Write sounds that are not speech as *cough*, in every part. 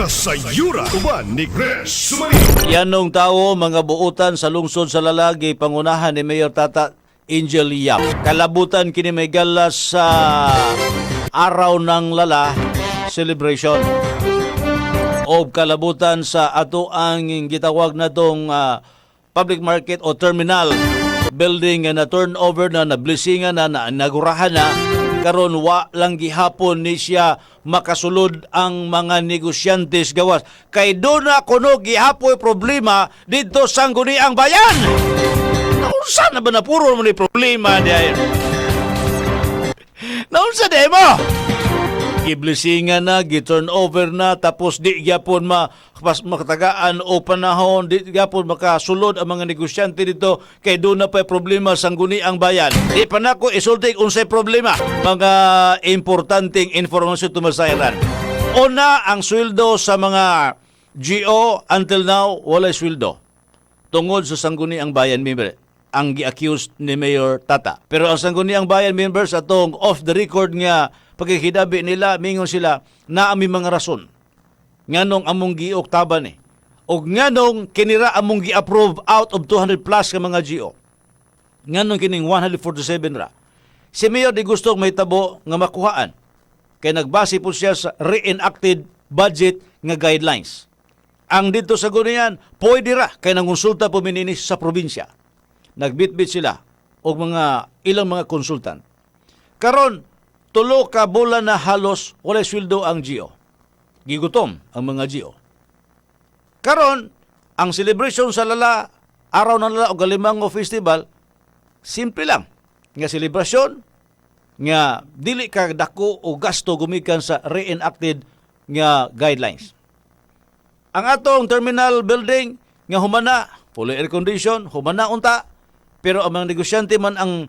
Kasayura uban ni Chris Sumali. Yanong tao, mga buutan sa lungsod sa lalagi, pangunahan ni Mayor Tata Angel Yap. Kalabutan kini may gala sa Araw ng Lala celebration. O kalabutan sa ato ang gitawag na tong ah, public market o terminal building na turnover na nablisingan na na nagurahan na karon wa lang gihapon ni siya makasulod ang mga negosyantes gawas. Kay do na kuno gihapoy problema dito sa ang bayan. Naunsa na ba na puro mo ni problema diay naunsa di mo giblisingan na, gi-turn over na, tapos di gyapon ma, pas, makatagaan o panahon, di gyapon makasulod ang mga negosyante dito, kay doon na pa problema sang guni ang bayan. Di pa na ko isulti unsay problema, mga importanteng informasyon tumasayran. Una, ang sweldo sa mga GO until now, wala sweldo. Tungod sa sangguni ang bayan member ang gi-accuse ni Mayor Tata. Pero ang sangguni ang bayan members atong off the record nga pagkikidabi nila mingon sila na ami mga rason. Nganong among gioktaban eh o nganong kinira among gi-approve out of 200 plus ka mga GO nganong kining 147 ra. Si Mayor di gusto may tabo nga makuhaan. Kay nagbase po siya sa reenacted budget nga guidelines. Ang dito sa gunian pwede ra kay nangonsulta po mininis sa probinsya. Nagbitbit sila og mga ilang mga konsultan. Karon tulo ka bulan na halos wala sweldo ang GO. Gigutom ang mga GO. Karon, ang celebration sa lala, araw ng lala o Galimango Festival, simple lang. Nga selebrasyon, nga dili ka dako o gasto gumikan sa reenacted nga guidelines. Ang atong terminal building nga humana, fully air condition, humana unta, pero ang mga negosyante man ang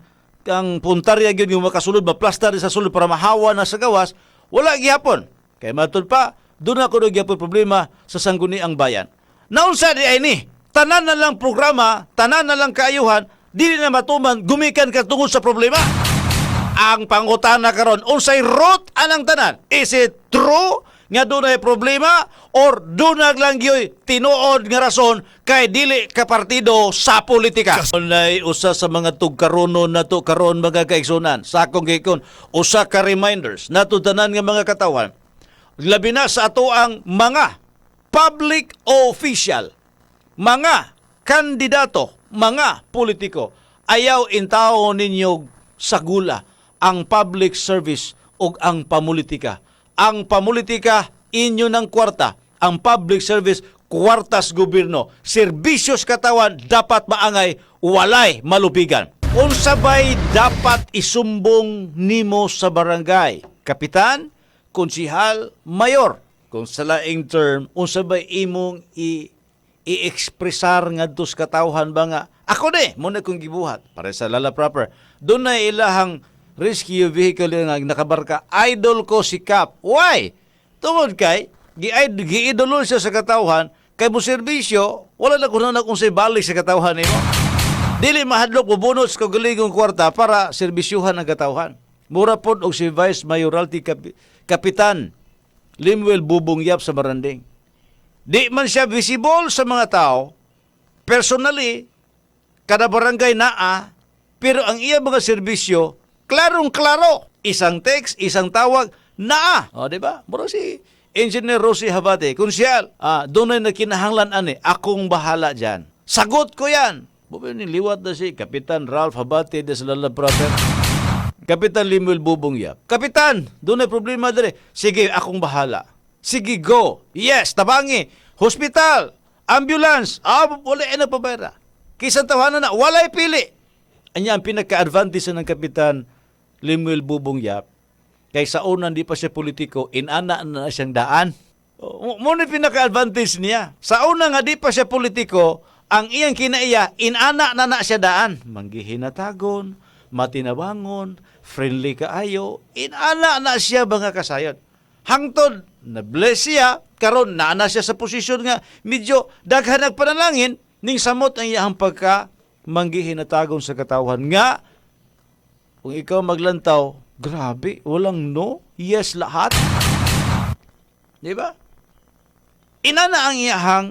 ang puntarya gyud yung makasulod maplastar sa sulod para mahawa na sa gawas wala gihapon kay matud pa doon ako do gyapon problema sa sangguni ang bayan. Naunsa di ay ni? Tanan na lang programa tanan na lang kaayuhan dili na matuman gumikan ka tungod sa problema. Ang pangutana karon unsay root anang tanan? Is it true nga doon ay problema or doon lang gyoy tinuod nga rason kay dili ka partido sa politika. Unay usa sa mga tugkarono na to karon mga kaigsunan. Sa akong gikon usa ka reminders nato tanan nga mga katawan. Labi na sa ato ang mga public official, mga kandidato, mga politiko, ayaw intaho ninyo sa gula ang public service ug ang pamulitika. Ang pamulitika inyo ng kwarta, ang public service kwartas gobyerno. Serbisyos katawan dapat maangay, walay malupigan. Unsa bay dapat isumbong nimo sa barangay? Kapitan, konsihal, mayor. Kung sa laing term, unsa bay imong i i-expressar ngadto sa katawhan ba nga ako ni mo na kong gibuhat para sa lala proper doon na ilahang rescue vehicle nga nakabarka. Idol ko si Cap. Why? Tungod kay gi giidolo siya sa katawhan kay mo serbisyo wala na kuno na kung say balik sa katawhan nimo dili mahadlok mo bonus ko galigong kwarta para serbisyuhan ang katawhan. Mura pod og si Vice Mayoralty Kapi- Kapitan Limwell Bubong Yap sa Baranding Di man siya visible sa mga tao, personally, kada barangay naa, pero ang iya mga serbisyo, klarong-klaro. Isang text, isang tawag, naa. O, di ba? Mura si Engineer Rosie Habate, kunsyal, ah, doon na nakinahanglan ani, akong bahala dyan. Sagot ko yan. Bubi ni liwat na si Kapitan Ralph Habate de Salala Brother. Kapitan Limuel Bubongyap. Kapitan, doon ay problema dire. Sige, akong bahala. Sige, go. Yes, tabangi. Hospital, ambulance. Ah, wala na pabera. Kisang tawanan na, walay pili. Anya ang pinaka-advantage ng Kapitan Limuel Bubongyap. Kay sa una, di pa siya politiko, inana na siyang daan. Muna pinaka-advantage niya. Sa una nga, di pa siya politiko, ang iyang kinaiya, inana na na siya daan. Manggihinatagon, matinabangon, friendly kaayo, inana na siya mga kasayod. Hangtod, na-bless siya, karon na na siya sa posisyon nga medyo daghan nagpanalangin ning samot ang iyang pagka manggihinatagon sa katawhan nga kung ikaw maglantaw, grabe, walang no, yes lahat. Di ba? ina na ang iyahang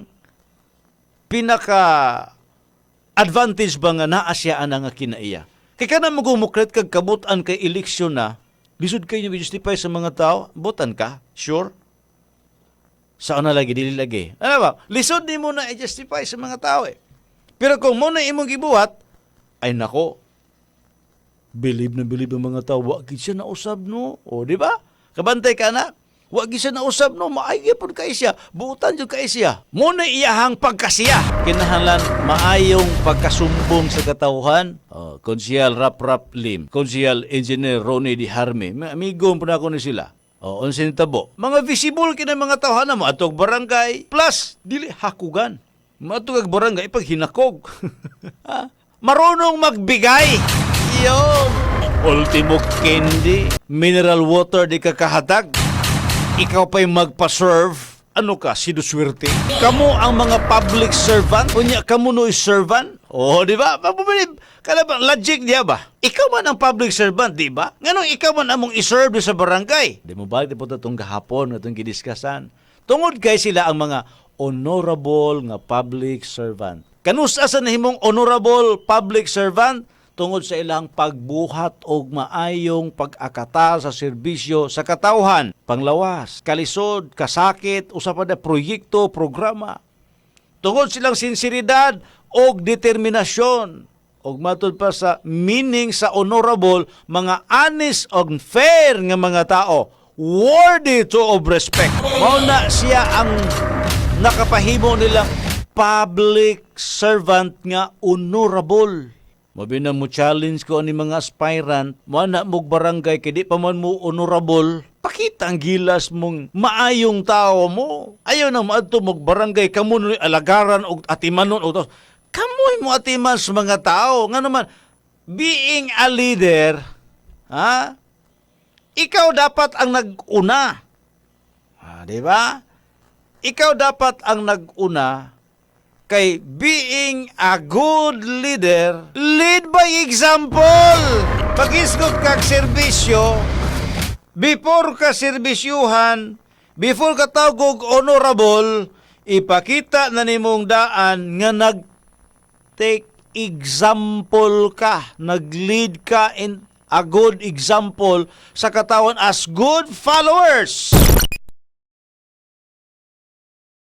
pinaka advantage ba nga naa siya ana nga kinaiya. Kay kana mo gumukret kag kabutan kay eleksyon na, lisod kayo justify sa mga tao, botan ka, sure? Saan na lagi, dili lagi. Ano ba? Lisod di mo na i-justify sa mga tao eh. Pero kung mo na imong gibuhat, ay nako, believe na believe ang mga tao, wag siya na usab no. O, di ba? Kabantay ka na. Wag siya na usab no, maayos pud kay siya. Buutan jud kay siya. Mo na iyahang pagkasiya. Kinahanglan maayong pagkasumbong sa katawhan. Oh, Konsyal Rap Rap Lim, Konsyal Engineer Ronnie Di Harme. May amigo po na ako ni sila. O, ni tabo? Mga visible kina mga tawhan na mo atog barangay plus dili hakugan. Matugag barangay pag hinakog. *laughs* Marunong magbigay. Yun. Ultimo candy. Mineral water di ka kahatag. Ikaw pa'y magpa-serve. Ano ka, sinuswerte? Kamu ang mga public servant? Unya, kamu no is servant? Oo, di ba? Pabubilib. Kala ba, logic diya ba? Ikaw man ang public servant, di ba? Nganong ikaw man among iserve sa barangay? Di mo ba, di po itong gahapon, itong gidiskasan. Tungod kay sila ang mga honorable nga public servant. Kanusa sa nahimong honorable public servant tungod sa ilang pagbuhat og maayong pag-akata sa serbisyo sa katawhan, panglawas, kalisod, kasakit, usa pa proyekto, programa. Tungod silang sinseridad og determinasyon og matod pa sa meaning sa honorable mga honest og fair nga mga tao worthy to of respect. Mao na siya ang nakapahimo nilang public servant nga honorable. Mabi na mo challenge ko ani mga aspirant, mo na mo barangay kay di pa man mo honorable. Pakita ang gilas mong maayong tao mo. Ayaw na maadto mo barangay kamo no alagaran og atimanon og. Kamoy mo atiman sa mga tao. Nga naman, being a leader, ha? Ikaw dapat ang nag-una. Ah, di ba? Ikaw dapat ang nag-una kay being a good leader, lead by example. Pag-isgot kag serbisyo, before ka serbisyuhan, before ka tawag og honorable, ipakita na nimong daan nga nag take example ka, nag-lead ka in a good example sa katawan as good followers.